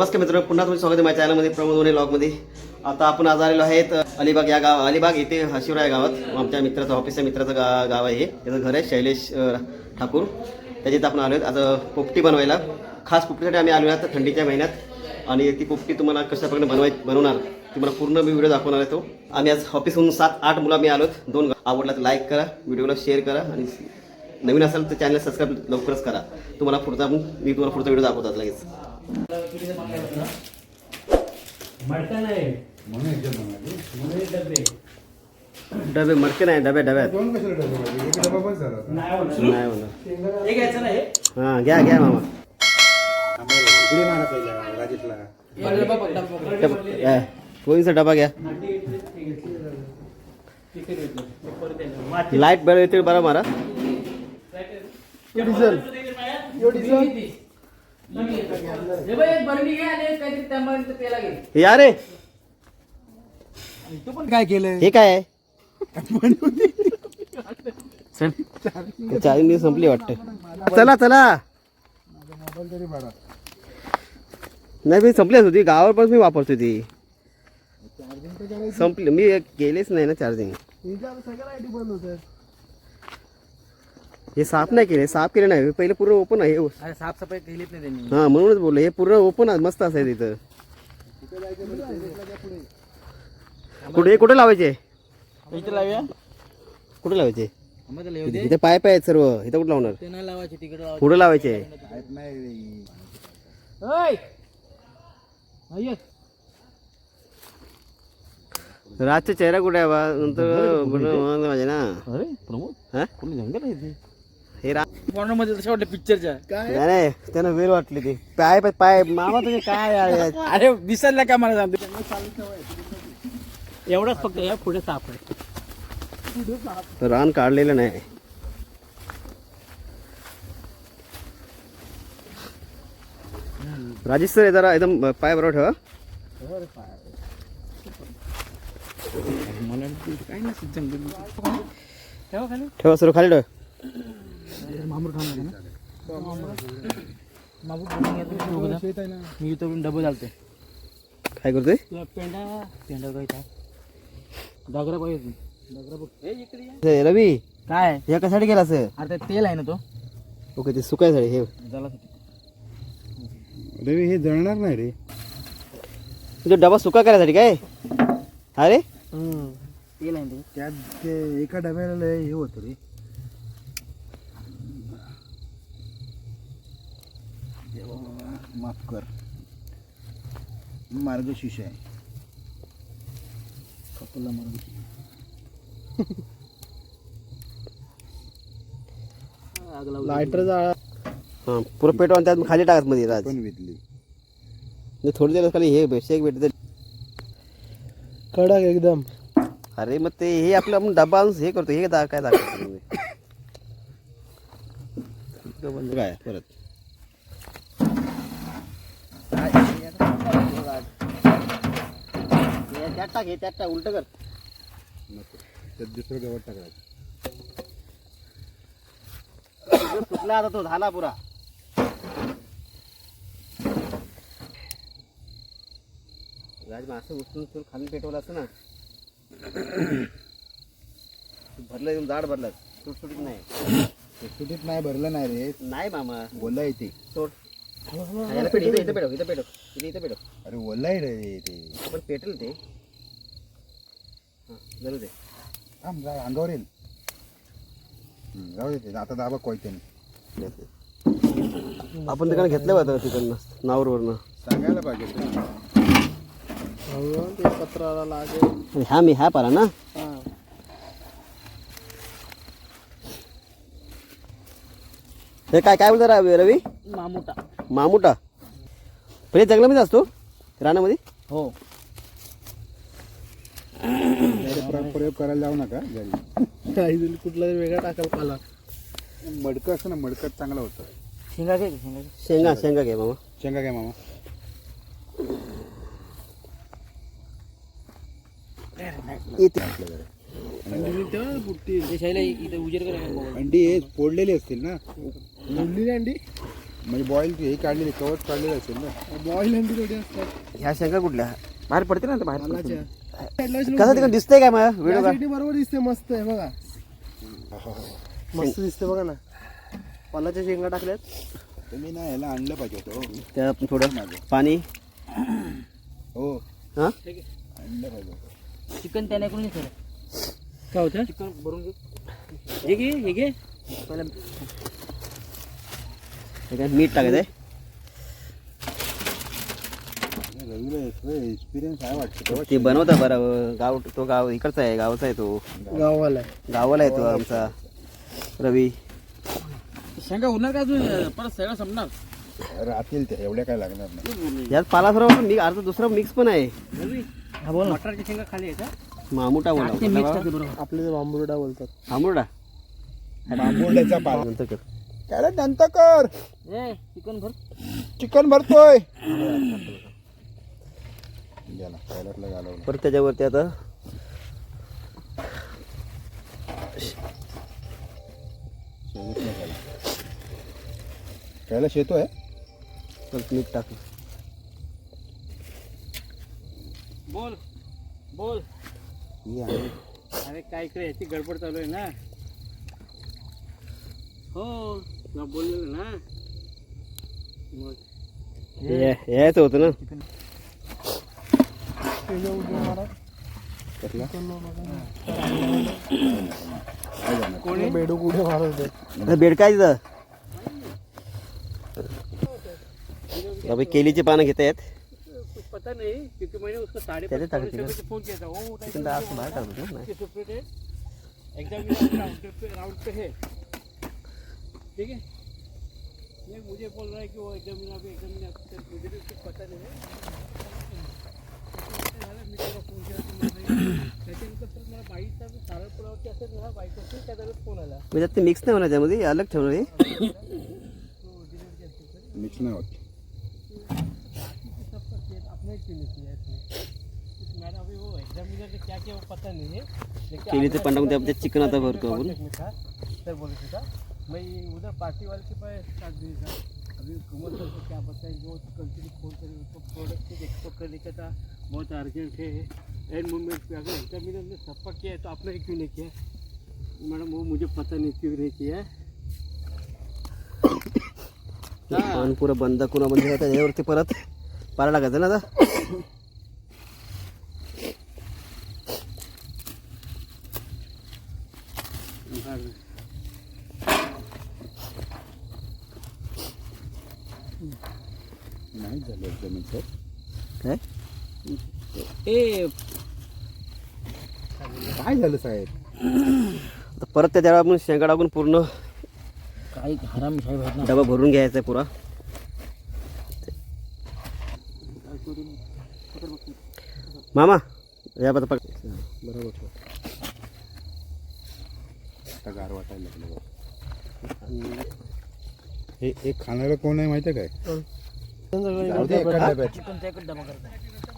नमस्कार मित्रांनो पुन्हा तुमचं स्वागत आहे माझ्या चॅनलमध्ये प्रमोद वने ब्लॉगमध्ये. आता आपण आज आलेलो आहेत अलिबाग या गाव अलिबाग येथे हशिवराय गावात. आमच्या मित्राचं ऑफिसच्या मित्राचं गा गाव आहे हे. त्याचं घर आहे शैलेश ठाकूर. त्याच्यात आपण आलो आहेत. आता पोपटी बनवायला. खास पोपटीसाठी आम्ही आलो आहोत थंडीच्या महिन्यात. आणि ती पोपटी तुम्हाला कशाप्रकारे बनवाय बनवणार तुम्हाला पूर्ण मी व्हिडिओ दाखवणार आहे तो. आम्ही आज ऑफिसहून सात आठ मुलं आम्ही आलो आहेत. दोन आवडला तर लाईक करा व्हिडिओला शेअर करा आणि नवीन असाल तर चॅनल सबस्क्राईब लवकरच करा. तुम्हाला पुढचा मी तुम्हाला पुढचा व्हिडिओ दाखवतात लगेच. डबे डबे मडके नाही डब्या डब्यात दोन कशाला डबे पाहिजे एक डबा बस झाला आता. नाही होणार. नाही म्हणा हे घ्यायचं नाही हाँ घ्या घ्या मामा? इकडे मारा पहिला राजेशला डब- घ्या. डबा लाईट बेळ येते बरं मारा। हे या रे तू पण काय केलंय? हे काय? आहे चल. चाळीस दिवस संपली वाटतं. चला चला. मोबाईल तरी बारा नाही मी संपलीच होती गावावर पण मी वापरतो ती. संपली. मी केलेच नाही ना चार्जिंग. सगळं आयडी बंद होत हे साफ नाही केले साफ केले नाही. पहिले पूर्ण ओपन आहे अरे साफसफाई केलीच नाही त्यांनी. हा म्हणूनच बोललो हे पूर्ण ओपन आहे मस्त असाय तिथं. कुठे कुठे लावायचे? इथे लावूया. कुठे लावायचे? येऊ दे. इथे पाय पाय आहेत सर्व इथं कुठे लावणार? ते नाही लावायचे तिकडे लावायचे. पुढे लावायचे. ओय! अय्य. रातचा चेहरा कुठे आहे बा? नंतर पाहिजे ना. अरे प्रमोद. हा? कोणी जंगल आहे मध्ये तशा वाटलं पिक्चरच्या नाही नाही त्यांना वेळ वाटली ती. पाय पाय पाय मामा तुझे काय आहे? अरे विसरला का मला सांगतो एवढाच फक्त या पुढे साफ आहे रान काढलेलं नाही. राजेश सर हे जरा एकदम पाय बरोबर ठेवा. मला काय ठेवा खाली. ठेवा सर खाली ठेवा. मामूर ना? आहे ना. मी इथं डबल चालते काय करतोय? तुला पेंडा पेंडा काय था डागरा पाहिजे डागरा बघ. इकडे या. रवी. काय? हे कशासाठी गेला सर अरे तेल आहे ना तो. ओके ते सुकायसाठी हे. झाला रवी हे जळणार नाही रे. तुझा डबा सुका करायसाठी काय? अरे तेल आहे ना ते. त्यात ते एका डब्याला हे होतं रे. माफ कर. मार्गशीर्ष आहे. कपला लावली. लायटर जाळा हां पुरं पेटवून त्यात खाली टाकत मध्ये राज. पण विकली म्हणजे थोडी दिवस खाली हे शेक भेटते. कडक एकदम. अरे मग ते हे आपलं आपण आणून हे करतो हे दा काय दाखवतो काय परत हे त्यात टाक हे त्यात टाक उलट कर. त्यात दुसरं गवत टाकायचं. सुटला आता तो झाला पुरा. राज मग असं उचलून उचलून खाली पेटवलं असतं ना. भरलं एकदम जाड भरलं. सुटसुटीत नाही. सुटीत नाही भरलं नाही रे. नाही मामा. ओला आहे ते. सोड याला पेट इथं इथं पेटव इथं पेटव. इथं इथं पेटव. अरे ओला आहे रे ते. आपण पेटेल ते. हां जरूर दे थांब जा अंगावर येईल. हं, जाऊ दे ते. आता दाबा कोयत्याने. आपण तिकडे घेतलं होतं तिकडनं नावरवरनं सांगायला पाहिजे ते. पत्राला लागेल. ह्या मी ह्या पारा ना? हे. काय काय बोलतो रवी रवी? मामुटा. मामुटा. पहिले जंगलामध्ये असतो? रानामध्ये? हो. प्रयोग करायला जाऊ नका. घरी. काही कुठला वेगळा टाकायला पाला. मडकं असतं ना मडकं चांगलं होतं. शेंगा घे शेंगा घे. शेंगा शेंगा घे मामा. शेंगा काय मामा. येते ते शैला इथं उजेड करायला अंडी हे फोडलेली असतील ना? फोडलेली अंडी? म्हणजे बॉईल हे काढलेली कवच काढलेलं असेल ना? बॉईल हंडी थोडी असतात. ह्या शेंगा कुठल्या? बाहेर पडते ना ते बाहेर. पडते. कसं तिकडे दिसतंय काय मला व्हिडिओ बरोबर दिसते मस्त आहे बघा. मस्त दिसते बघा ना. पालाच्या शेंगा टाकल्यात. तुम्ही ना याला आणलं पाहिजे होतं त्या थोडं पाणी. हो. हा? आणलं पाहिजे होतं. चिकन त्याने करून घे काय होतं? चिकन भरून घे. हे घे हे घे. पहिला हे मीठ टाकायचंय रवीला एक्सपिरियन्स आहे वाटतं. तेव्हा ते बनवता बरं गाव तो गाव इकडचा आहे गावचा आहे तो. गावाला गावाला आहे तो आमचा. रवी. शेंगा उरणार का अजून? परत सगळं संपणार? राहतील ते एवढ्या काय लागणार नाही. यात पाला सर्व मी अर्धा दुसरा मिक्स पण आहे. हा बोल. मटरच्या शेंगा खाली आहे का मामुटा ते मिक्स बोला बरोबर. आपले ते बांबुर्डा बोलतात. आमुटा बांबुर्ड्याचा पाला. नंतर कर. काय नंतर कर. ए चिकन भर. चिकन भरतोय. गेला टॉयलेटला घालवलं. परत त्याच्यावरती आता झाला कैलाश येतोय परत मीठ टाक बोल बोल. आहे. अरे काय इकडे याची गडबड चालू आहे ना? हो तुला बोललेलं ना? मग. या- यायचं होतं ना. बेडू मारत काय बाबा केलीची पानं घेत आहेत कुछ पता नहीं क्योंकि मैंने उसको साढ़े फोन किया था वो राउंड पे है ठीक है मुझे बोल रहा है कि वो एग्जाम अभी एग्जाम मुझे भी पता नहीं है. म्हणजे ते मिक्स नाही होणार त्यामध्ये अलग ठेवणार आहे मिक्स नाही होत. सबका खेत अपने क्यों नहीं किया इसमें मैंने अभी वो एग्जामिनर ने क्या किया वो पता नहीं है लेकिन केलीचं आज पण टाकून मैं त्यामध्ये चिकन आता भरतो आपण. कांटेक्ट में था सर बोले थे था मैं उधर पार्टी वाले के पास काट दिया था अभी कुमार सर को क्या बताएं वो कंटिन्यू फोन कर उसको प्रोडक्ट को एक्सपोर्ट करने का था बहुत अर्जेंट है। एंड मोमेंट पे अगर एग्जामिनर ने सबका किया है तो आपने क्यों नहीं किया? मैडम वो मुझे पता नहीं क्यों नहीं किया। पान पुरं बंद करून आपण जेव्हा त्याच्यावरती परत। पाला टाकायचं ना आता नाही झालं एकदम सर काय ए झालं साहेब आता परत त्याच्यावर आपण शेंगा टाकून पूर्ण काही हराम साहेब डबा भरून घ्यायचा आहे पुरा. मामा या बघ. बरोबर. गार वाटायला लागलं. हे एक खाणारं कोण आहे माहिती आहे काय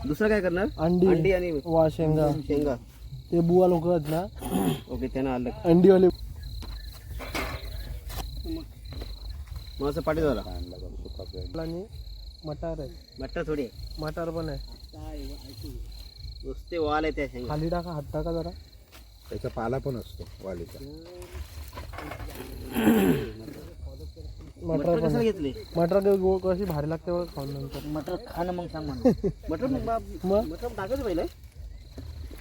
दुसरं काय करणार? अंडी अंडी आणि वा शेंगा. शेंगा. ते बुवा लोक आहेत ना ओके त्यांना आलं. अंडीवाले. मग असं पाठी झाला. आणि मटार आहे. मट्टा थोडी मटार पण आहे. नुसते वाल आहे त्या शेंगा. खाली टाका हात टाका जरा. त्याचा पाला पण असतो वालीचा. मटार पण कसं आहे. घेतले? मटार ते गो- कशी भारी लागते बघ खाऊन नंतर. मटर खाणं मग सांग मला. मटर मग बाप मग? मटर टाकायचं पहिले.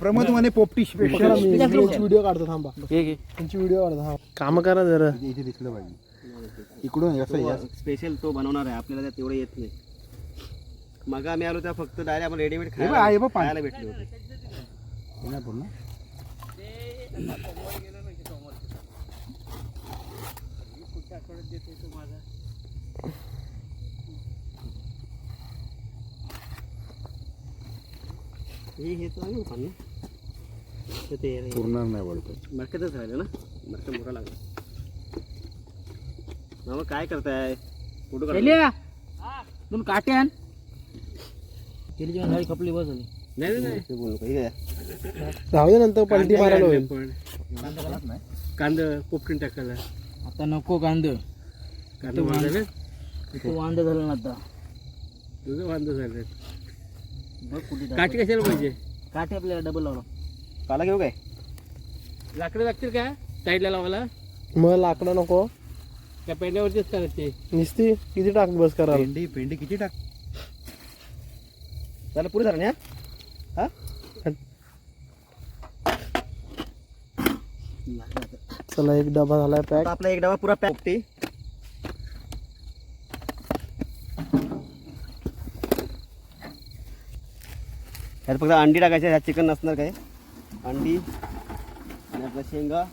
प्रमोद म्हणे पोपटी स्पेशल व्हिडिओ काढतो थांबा. हे घे त्यांची व्हिडिओ काढतो हा काम करा जरा. इथे दिसलं पाहिजे. इकडून स्पेशल तो बनवणार आहे आपल्याला तेवढं येत नाही. मग आम्ही आलो त्या फक्त डायरेक्ट आपण रेडीमेड हे हे. खायला भेटले होते. पूर्ण? हे हे तर आहे पाणी. तर ते पुरणार नाही बोलतो मडक्यातच राहिलं ना? मडक्यात मोठा लागला. मामा काय करताय? फोटो काढ. केल्या दोन काटे आण. केली जेवण झाली खपली बस झाली. नाही नाही, नाही. ते बोलू नका. घ्या. राहू दे नंतर पलटी मारायला होईल. पण. कांदा पोपटीन टाकायला. आता नको कांद. कांदा भाजायला तू वांद झालं ना आता. तुझं वांद झालं बघ कुठे काठी कशाला पाहिजे? काठी आपल्याला डबल लावला. काला घेऊ काय? लाकडं लागतील का? साईडला लावायला? मग लाकडं नको. त्या पेंड्यावरतीच करायचे. निसती किती टाक बस कराल पेंडी पेंडी किती टाक? झालं पुरे झालं ना हा. चला एक डबा झालाय पॅक. आपला एक डबा पुरा पॅक. टी ह्यात फक्त अंडी टाकायचे ह्यात चिकन नसणार काय अंडी आणि शेंगा.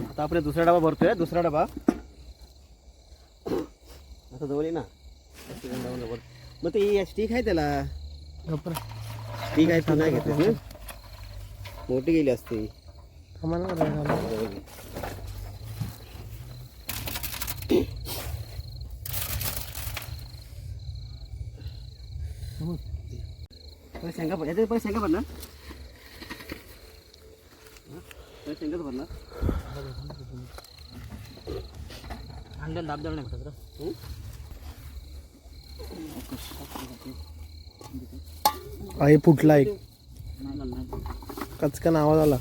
आता आपण दुसरा डबा भरतोय दुसरा डबा. आता जवळ ना. मग ते स्टिक आहे त्याला. स्टिक आहे ती नाही घेतली मोठी गेली असते आम्हाला काय झालं? पण शेंगा पण याच्यात पण शेंगा भरणार? हा? पण शेंगाच भरणार? अंड्याला दाब द्यायला नाही भेटत रे. आहे फुटला एक. नाही ना, नाही. कचकन आवाज आला.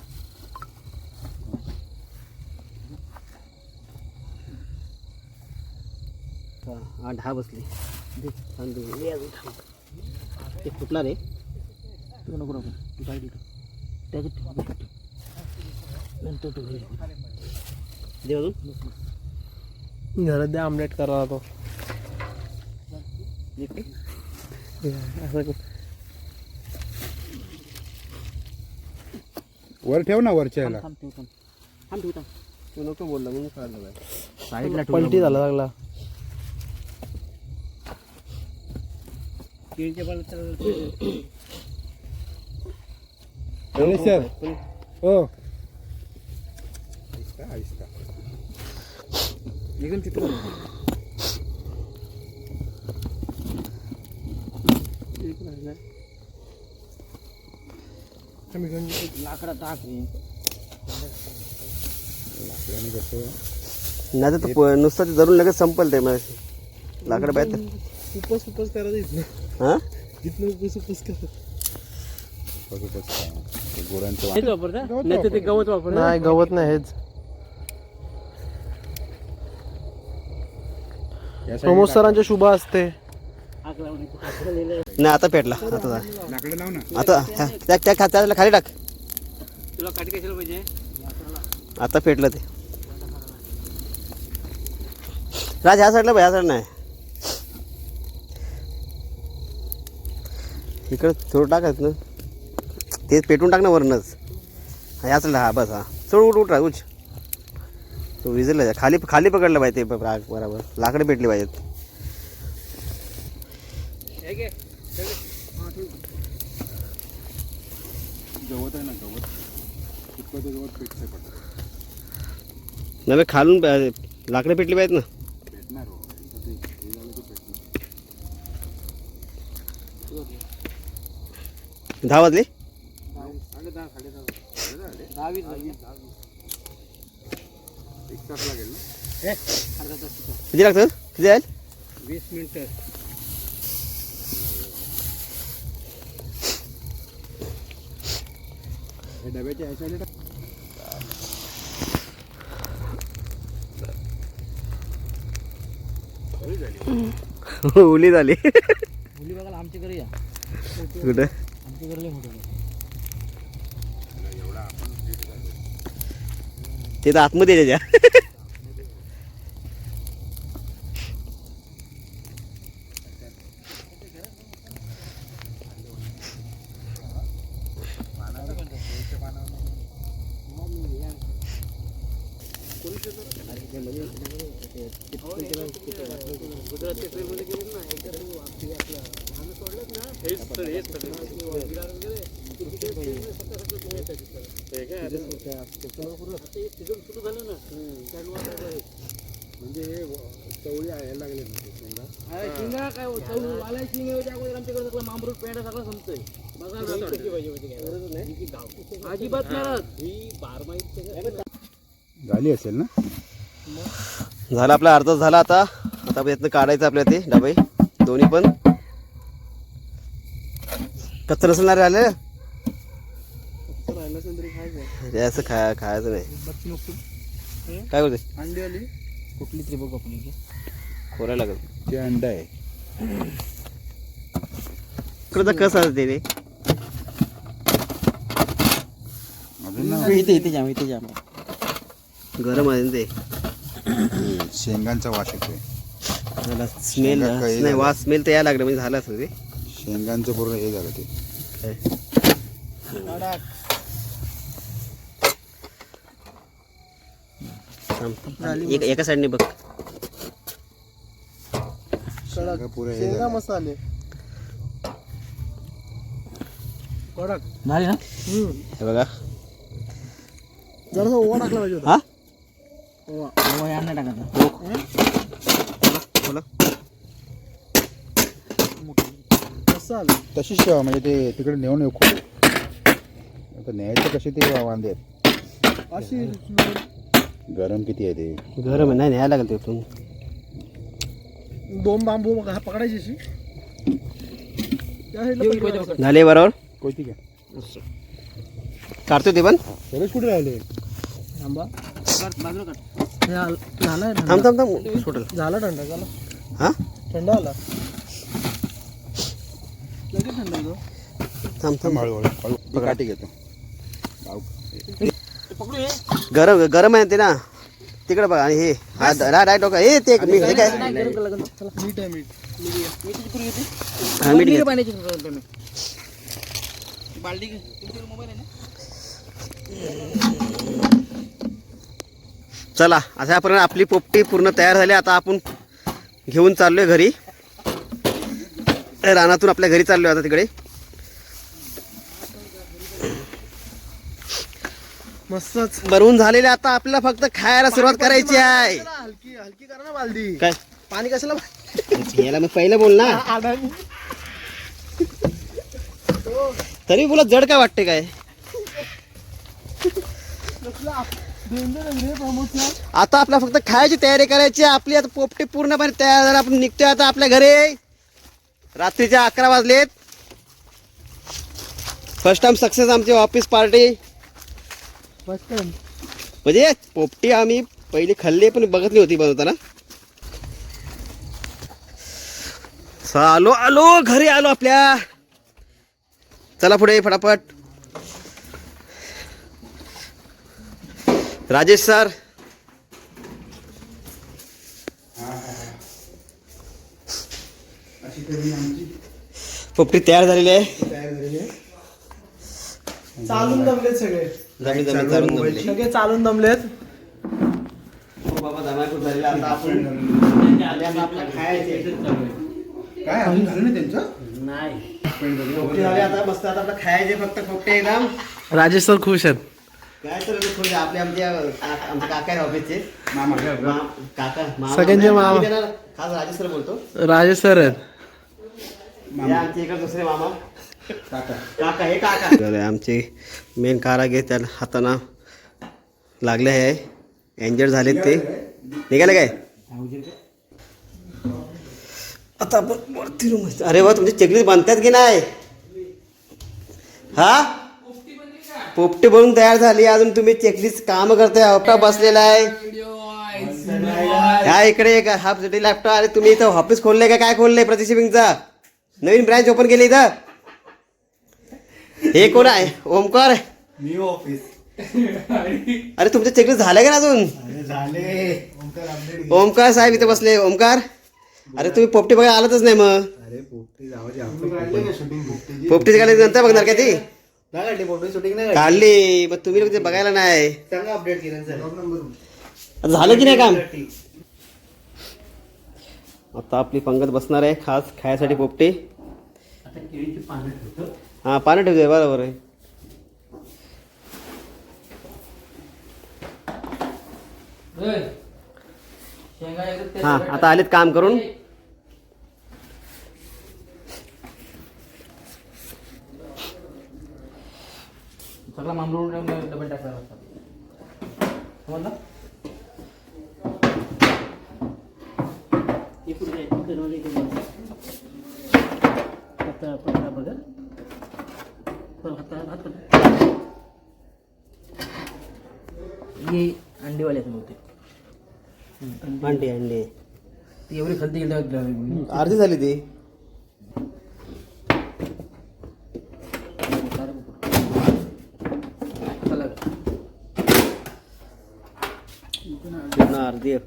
हा ढा बसली. ते फुटला रे तू नको नको. तू. त्याच्यात. नंतर ठेव घरी. दे अजून घरात द्या आमलेट करा तो. ते. असं वर ठेव ना वरच्या ह्याला थांब थांब. तू नको बोलला कळलं काय साईडला पलटी झाला लागला शैलेश सर हो एकदम चित्र लाकडा टाक लाकडाने कसं नाही तर नुसतं ते धरून लगेच संपल ते मग लाकडं बाहेर उपस उपस करायचं इथनं हां इथनं उपस उपस करा कसं ते गुरांचं हेच वापरता नाही ते गवत वापर नाही गवत नाही हेच. या प्रमोद सरांच्या शुभ असते नाही आता पेटला. आता जा. लाकडं लाव ना आता त्या त्या त्या खा- त्याला खाली टाक. तुला काठी कशाला पाहिजे आता पेटलं ते. राज ह्या साईडला बघ, ह्या साईड नाही. इकडे थोडं टाकायचं ना. तेच पेटून टाक ना वरनच ह्या हा बस हा. चढ उठ उठ राह उच तो विजलं खाली खाली पकडलं पाहिजे ते राग बरोबर. लाकडं पेटली पाहिजेत. नव्हे खालून लाकडं पेटली पाहिजेत ना. दहा वाजले? दहावी झाली. एक तास लागेल ना? हे, अर्धा तास तिथं. किती लागतं? किती जाईल? वीस मिनिटं. हे डब्याच्या ह्याच्या उली झाली. मुली बघायला आमच्या घरी या. कुठं? आमच्या घरी लय मोठं ते तर आतमध्ये त्याच्या. गुजरातच्या ट्रेनमध्ये गेले ना आपलं सोडलं ना सुरू झालं ना म्हणजे चवळी यायला लागले शिंगा काय हो, चव वाला शिंगा अगोदर आमच्याकडे सगळं मांबरूट पेंडा सगळं संपतोय बघा अजिबात नाही झाली असेल ना? झाला आपला अर्धा झाला आता. आता यातनं काढायचं आपल्या ते डबे. दोन्ही पण. कच्चं नसेल ना रे आलं? अरे असं खाय खायचं नाही. काय बोलते अंडी आली कुठली तरी बघ आपली खोरायला लागल. ते अंड आहे. इकडं तर कसं असते ते अजून ना? इथे इथे जाम इथे जाम. गरम आहे ना ते. शेंगांचा वास येतोय. मला स्मेल शेंगा काही नाही वास स्मेल तर यायला लागलं म्हणजे झालं असं ते शेंगांचं पूर्ण हे झालं ते. थांब. एक- एका साईडने बघ. शेंगा हे मसाले. कडक. ना? हे बघा. जरासा ओवा टाकला पाहिजे हा? ओवा. हो या नाही टाकायचं बोला. मसाल. तशीच ठेवा म्हणजे ते तिकडे नेऊन येऊ खूप. आता न्यायचं कसे ते वांदे आहेत. अशी गरम किती आहे ते? गरम आहे. नाही न्यायला लागल तिथून. दोन बांबू हा पकडायची अशी. त्या साईडला पकडायची. झाले बरोबर? कोणती काय काढतो ते पण. सगळेच कुठे राहिले थांबा. हे आल- झालाय थंड. थांब थांब थांब. झाला थंड झाला. हा? थंड आला. लगेच थंड होतो थांब थांब थांब. हळूहळू हळू काठी घेतो. गरम गरम आहे ते ना. तिकडे बघा आणि हे हा डायरेक्ट डोका. हे ते मी हे काय? हा, मीठ घे. चला अशा प्रकारे आपली पोपटी पूर्ण तयार झाली. आता आपण घेऊन चाललोय घरी. रानातून आपल्या घरी चाललोय आता तिकडे. मस्तच. भरून झालेले आता आपल्याला फक्त खायला सुरुवात करायची आहे. हलकी हलकी करा ना बालदी. काय? पाणी कशाला याला मी पहिलं बोल ना. तरी बोला जड काय वाटते काय? आता आपला फक्त खायची तयारी करायची आहे. आपली आता पोपटी पूर्णपणे तयार झाली. आपण निघतोय आता आपल्या घरी. रात्रीचे अकरा वाजलेत. फर्स्ट टाइम सक्सेस आमची ऑफिस पार्टी म्हणजे पोपटी आम्ही पहिली खाल्ली पण बघितली होती बनवताना. स- आलो आलो घरी आलो आपल्या. चला पुढे फटाफट. राजेश सर. पोपटी तयार झालेली आहे. चालून दमलेत सगळे. चालून. सगळे चालून दमलेत. हो बाबा धमाकूट झालेला आता आपण आणि आता आपल्याला खायचे काय अजून झालं नाही त्यांचं? नाही पोपटी झाली आता मस्त आता आपलं खायचे फक्त पोपटे एकदम. राजेश सर खुश आहेत. काय तर थोडे आपले आमच्या काका- आमचे काका आहे ऑफिसचे मामा काका मामा. सगळ्यांचे नाही, मामा. खास राजेश सर बोलतो. राजेश सर आहेत. आमचे इकडे दुसरे मामा. काका. हे काका. आमचे मेन कारागीर त्या हाताना लागले आहे. एंजर झालेत ते. निघाले काय? आता आपण वरती रूम अरे वा तुमची चेकलिस्ट बांधतात की नाही? हा? पोपटी बनून तयार झाली. अजून तुम्ही चेकलिस्ट काम करताय. हप्ता बसलेला आहे. ह्या इकडे एक हाफ सिटी लॅपटॉप अरे तुम्ही इथं ऑफिस खोलले का? काय खोलले प्रतिशिपिंगचा नवीन ब्रँच ओपन केली इथं. हे कोण आहे? ओमकार न्यू ऑफिस अरे तुमचे चेकलिस्ट झाले का ना अजून? झाले. ओमकार साहेब इथे बसले. ओमकार? अरे तुम्ही पोपटी बघायला आलतच नाही मग. अरे पोपटी जावाची शूटिंग पोपटी. पोपटीची? गाडी नंतर बघणार का ती? नाही काढली. पोपटी शूटिंग नाही काढली. मग तुम्ही लोक ते बघायला नाही. चांगला अपडेट केलं सर आता झालं की नाही काम? आता आपली पंगत बसणार आहे खास खायसाठी पोपटी. आता केळीची पानं ठेवतो. हा पानं ठेवते बरोबर आहे हां आता आलेत काम करून. सगळा मामलून डबल टाकायला लागतात समजलं? इकडे पत्ता बघा. हात पकडा. हे अंडेवाले आहेत बहुतेक. अंडी. अंडी ती एवढी खलती गेली अर्धी झाली ती. अर्धी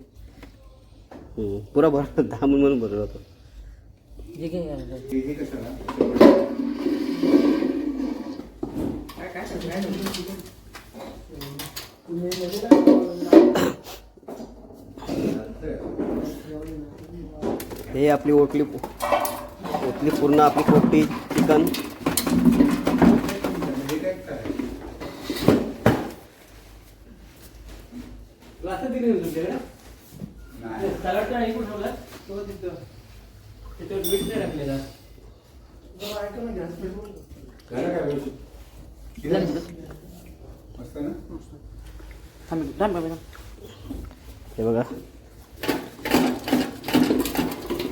पुरा भर दहा म्हणून म्हणून भरलं होतं जे काही आहे. हे आपली ओटली ओटली पूर्ण आपली पोपटी चिकन ग्लास दिले होते तुमच्याकडे सलाडचा ऐकून ठेवला तो तिथं त्याच्यावर मीठ नाही टाकलेला थांब एक- थांब, थांब, थांब. हे बघा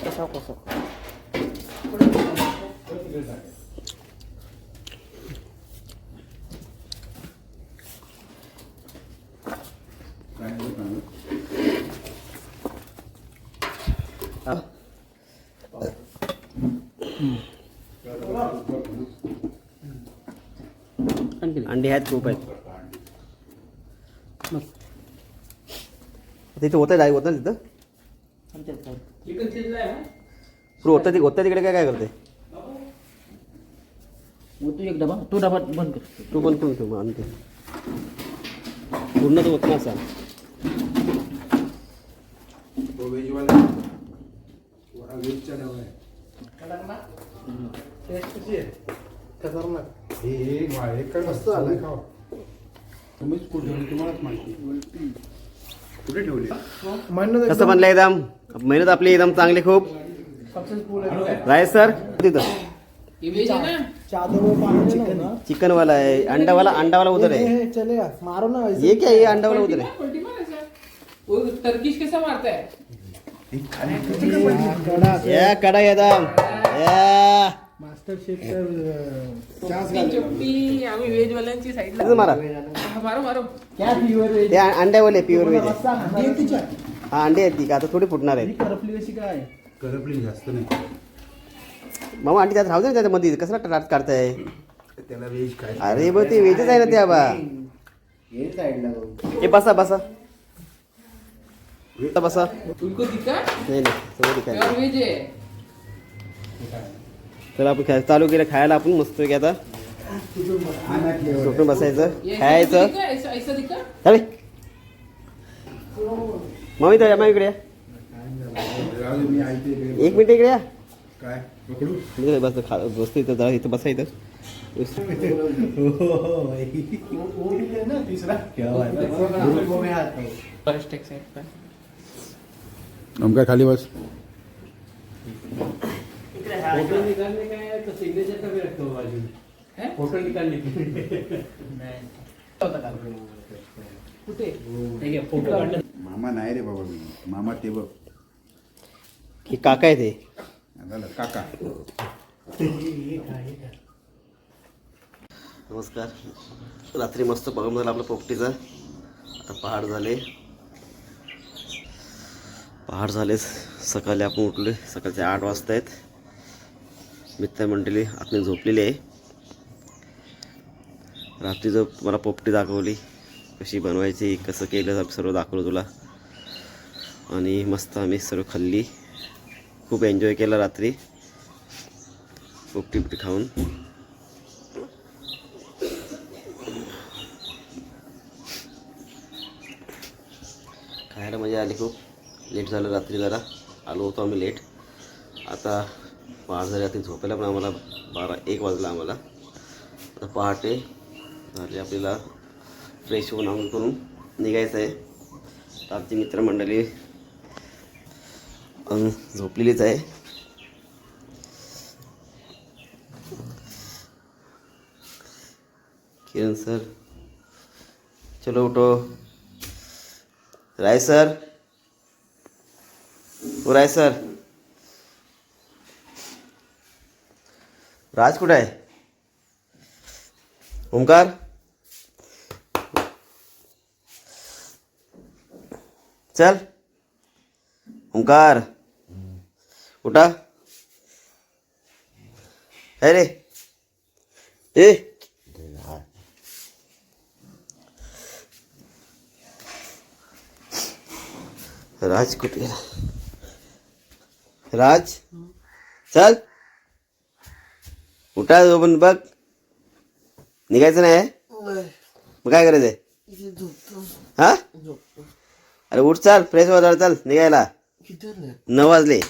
कसा कसा हा. आणखी अंडी आहेत खूप आहेत तिथे होतं आहे होतं ना तिथं पुढं होतं ति होतं तिकडे काय काय करते मग तू एक डबा तू डबा बंद कर तू पण करून ठेव मग आणते पूर्ण तर होत ना असा तो व्हेजवाला व्हेजचा डबा आहे हे हे हे काय मस्त आलं खावा तुम्हीच कुठे तुम्हालाच माहिती कुठे ठेवली? कसं बनलं एकदम? मेहनत आपली एकदम चांगली खूप. राय सर तिथं. चिकनवाला आहे अंडावाला अंडावाला उधर आहे. चलेगा मारो ना वैसे. ये क्या ये अंडावाला उधर है वो टर्किश कैसा मारता है। या कडा एकदम. या. मास्टर शेफ तर ती चुप्पी आम्ही साईडला तिथं मारा. मारो मारो. क्या प्युअर वेज ते अंड्यावाले प्युअर वेज आहे हा अंडे आहेत ती का आता थोडी फुटणार आहेत. करपली कशी काय? करपली जास्त नाही. मामा अंडी त्यात राहू दे ना त्याच्यामध्ये कसला टाट काढताय? त्याला व्हेज काय अरे बघ ते वेजच आहे ना त्या बा हे बसा बसा. बसा. उनको दिखा नाही नाही समोर काय प्योर वेज है तर आपण खाय चालू केलं खायला आपण मस्त की आता. झोपून बसायचं खायचं. ऐसा अरे तर मामी इकडे या. एक मिनिट इकडे या. काय बस खा बसतो इथं जरा इथं बसा इथं. ना खाली बस. फोटो निकालने का है तो सिग्नेचर का भी रखो बाजू में। हैं? फोटो निकालने के लिए। कुठे ठीक है फोटो काढलं मामा नाही रे बाबा मी. मामा ते बघ. हे काका आहे ते. झालं काका. नमस्कार. रात्री मस्त बघून झालं आपलं पोपटीचं आता पहाड झाले. पहाड झाले सकाळी आपण उठले सकाळचे आठ वाजता आहेत मित्रमंडळी आपण झोपलेली आहे. रात्री जो मला पोपटी दाखवली कशी बनवायची कसं केलं सर्व दाखवलं तुला. आणि मस्त आम्ही सर्व खाल्ली. खूप एन्जॉय केला रात्री. पोपटी बिपटी खाऊन. खायला मजा आली खूप. लेट झालं रात्री जरा. आलो होतो आम्ही लेट आता पहाट झाली रात्री झोपायला पण आम्हाला बारा एक वाजला आम्हाला. आता पहाटे झाले आपल्याला फ्रेश होऊन आंघोळ करून निघायचं आहे. आमची मित्रमंडळी झोपलेलीच आहे. किरण सर चलो उठो. राय सर ओ राय सर राज कुठं आहे? ओंकार? चल. ओंकार. उठा काय रे. ए. राज कुठे राज? चल. उठा पण बघ. निघायचं नाही? मग काय करायचंय? हा? अरे उठ चाल फ्रेश हो जरा चल निघायला. नऊ वाजले.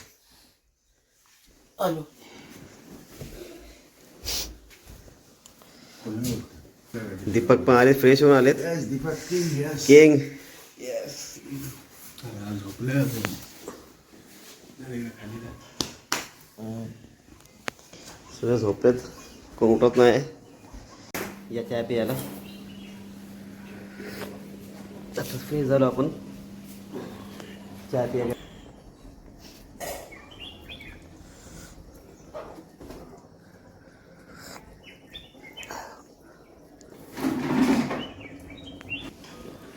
दीपक पण आले फ्रेश होऊन आलेत. किंग सगळे झोपेत कोण उठत नाही. या चहा प्यायला. आता फ्रेश झालो आपण. चहा प्यायला.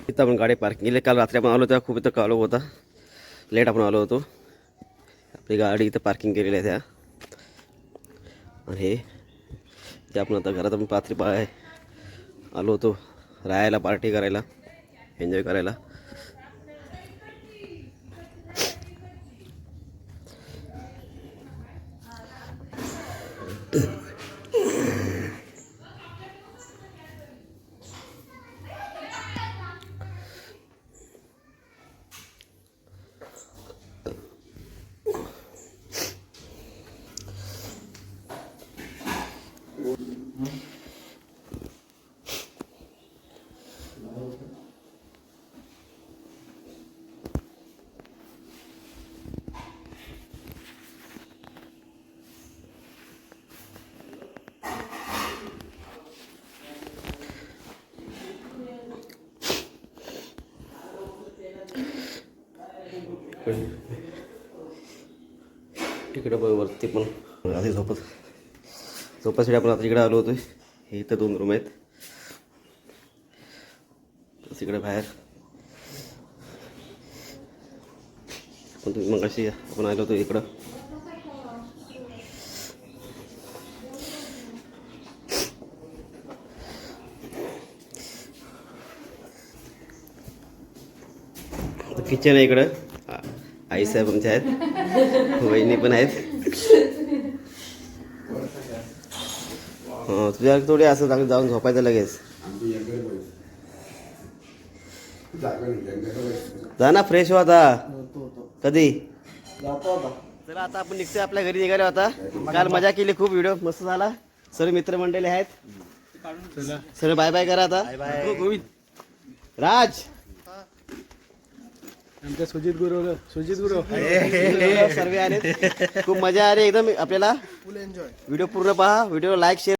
इथं आपण गाडी पार्किंग केली. काल रात्री आपण आलो तेव्हा खूप इथं कालो होता. लेट आपण आलो होतो. आपली गाडी इथं पार्किंग केलेली आहे त्या. आणि हे ते आपण आता घरात आपण पात्री पाय आलो होतो राहायला पार्टी करायला एन्जॉय करायला. तिकडं बघ वरती पण. आधी झोपत. झोपासाठी आपण आता इकडे आलो होतो. हे इथं दोन रूम आहेत. तिकडे बाहेर. पण तुम्ही मग अशी आपण आलो होतो इकडं. किचन आहे इकडं. आ- आई साहेब आमच्या आहेत. वहिनी पण आहेत. हं, तुझ्या थोडी असं जाऊन जाऊन झोपायचं लगेच. जा ना फ्रेश हो आता. कधी? चला आता आपण निघतोय आपल्या घरी निघालो आता. काल मजा केली खूप व्हिडिओ मस्त झाला. सर्व मित्रमंडळी आहेत. सर्व बाय बाय करा आता. गोविंद राज! आमच्या सुजित गुरु सुजित गुरु. सर्व आले खूप मजा आली एकदम आपल्याला. व्हिडिओ पूर्ण पहा व्हिडिओ लाईक शेअर